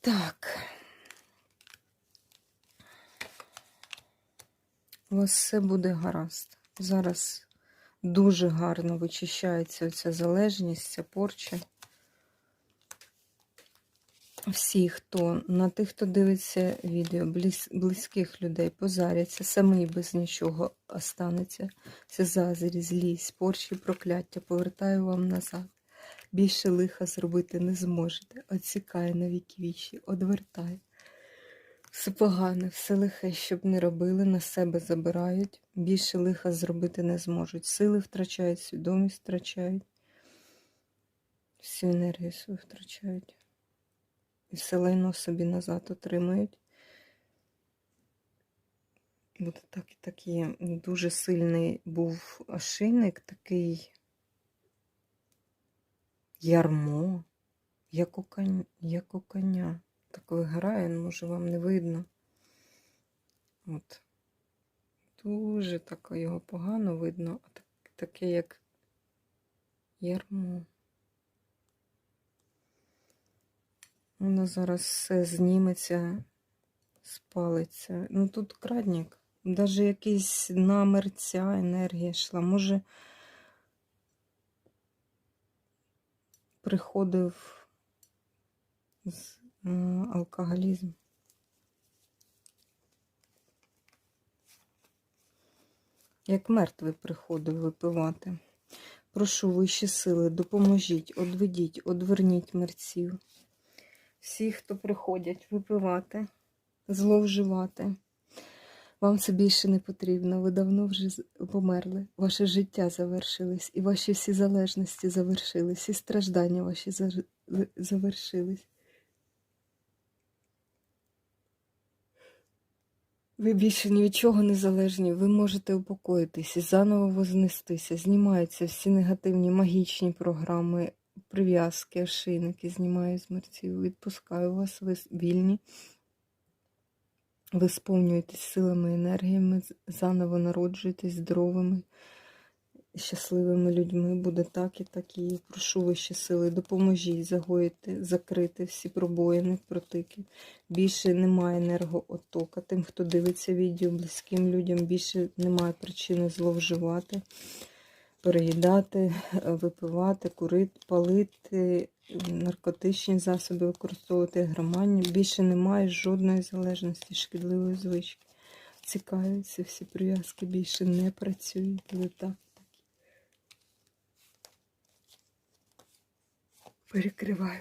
Так. У вас все буде гаразд. Зараз дуже гарно вичищається оця залежність, ця порча. Всі, хто на тих, хто дивиться відео, близь, близьких людей позаряться, самі без нічого останеться. Це зазирі, злість, порчі, прокляття. Повертаю вам назад. Більше лиха зробити не зможете. Оцікає на віки вічі, одвертає. Все погане, все лихе, щоб не робили, на себе забирають. Більше лиха зробити не зможуть. Сили втрачають, свідомість втрачають. Всю енергію свою втрачають. І все лайно собі назад отримають. Буде так і так. Дуже сильний був ошейник, такий ярмо, як у коня. Як у коня. Так виграє, може вам не видно. От. Дуже так його погано видно, а так, таке як ярмо. Воно зараз все зніметься, спалиться. Ну тут крадник. Навіть якийсь намір ця енергія йшла. Може, приходив з е, алкоголізм. Як мертвий приходив випивати. Прошу вищі сили, допоможіть, одведіть, одверніть мерців. Всі, хто приходять випивати, зловживати. Вам це більше не потрібно. Ви давно вже померли. Ваше життя завершилось, і ваші всі залежності завершились, і страждання ваші завершились. Ви більше ні від чого не залежні, ви можете упокоїтись і заново вознестися. Знімаються всі негативні магічні програми, прив'язки, ошейники, знімаю з мерців, відпускаю вас, ви вільні. Ви сповнюєтесь силами, енергіями, заново народжуєтесь здоровими, щасливими людьми. Буде так і так і. Прошу вищі сили, допоможіть загоїти, закрити всі пробоїни, протики. Більше немає енергоотока. Тим, хто дивиться відео, близьким людям більше немає причини зловживати, переїдати, е, випивати, курити, палити, наркотичні засоби використовувати, громадні. Більше немає жодної залежності, шкідливої звички. Цікавляться всі прив'язки, більше не працюють. Буде так. Перекриваю.